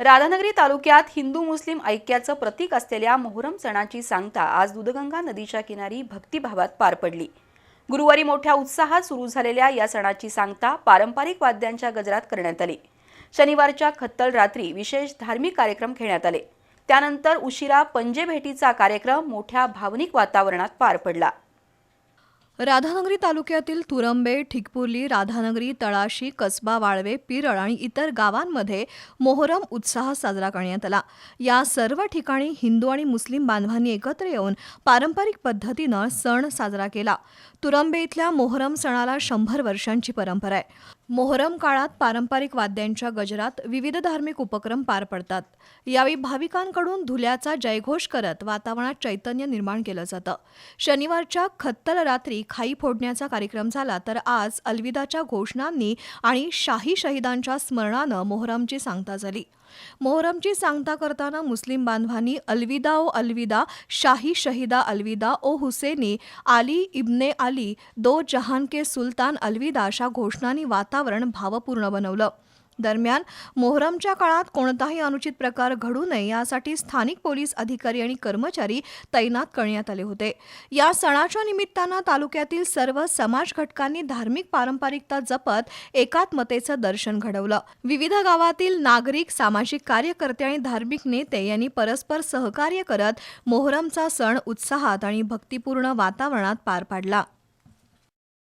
राधानगरी तालुक्यात हिंदू मुस्लिम ऐक्याचं प्रतीक असलेल्या मोहरम सणाची सांगता आज दुधगंगा नदीच्या किनारी भक्तिभावात पार पडली. गुरुवारी मोठ्या उत्साहात सुरू झालेल्या या सणाची सांगता पारंपरिक वाद्यांच्या गजरात करण्यात आली. शनिवारच्या खत्तल रात्री विशेष धार्मिक कार्यक्रम घेण्यात आले. त्यानंतर उशिरा पंजे भेटीचा कार्यक्रम मोठ्या भावनिक वातावरणात पार पडला. राधानगरी तालुक्यातील तुरंबे ठिकपुर्ली राधानगरी तळाशी कसबा वाळवे पिरळ आणि इतर गावांमध्ये मोहरम उत्साह साजरा करण्यात आला. या सर्व ठिकाणी हिंदू आणि मुस्लिम बांधवांनी एकत्र येऊन पारंपरिक पद्धतीनं सण साजरा केला. तुरंबे इथल्या मोहरम सणाला शंभर वर्षांची परंपरा आहे. मोहरम काळात पारंपरिक वाद्यांच्या गजरात विविध धार्मिक उपक्रम पार पडतात. यावेळी भाविकांकडून धुल्याचा जयघोष करत वातावरणात चैतन्य निर्माण केलं जातं. शनिवारच्या खत्तल रात्री खाई फोडण्याचा कार्यक्रम झाला तर आज अलविदाच्या घोषणांनी आणि शाही शहीदांच्या स्मरणानं मोहरमची सांगता झाली. मोहरमची सांगता करताना मुस्लिम बांधवांनी अलविदा ओ अलविदा शाही शहीदा अलविदा ओ हुसेनी आली इब्ने आली दो जहान के सुलतान अलविदा अशा घोषणांनी वाता वातावरण भावपूर्ण बनवलं. दरम्यान मोहरमच्या काळात कोणताही अनुचित प्रकार घडू नये यासाठी स्थानिक पोलीस अधिकारी आणि कर्मचारी तैनात करण्यात आले होते. या सणाच्या निमित्तानं तालुक्यातील सर्व समाज घटकांनी धार्मिक पारंपरिकता जपत एकात्मतेचं दर्शन घडवलं. विविध गावातील नागरिक सामाजिक कार्यकर्ते आणि धार्मिक नेते यांनी परस्पर सहकार्य करत मोहरमचा सण उत्साहात आणि भक्तिपूर्ण वातावरणात पार पाडला.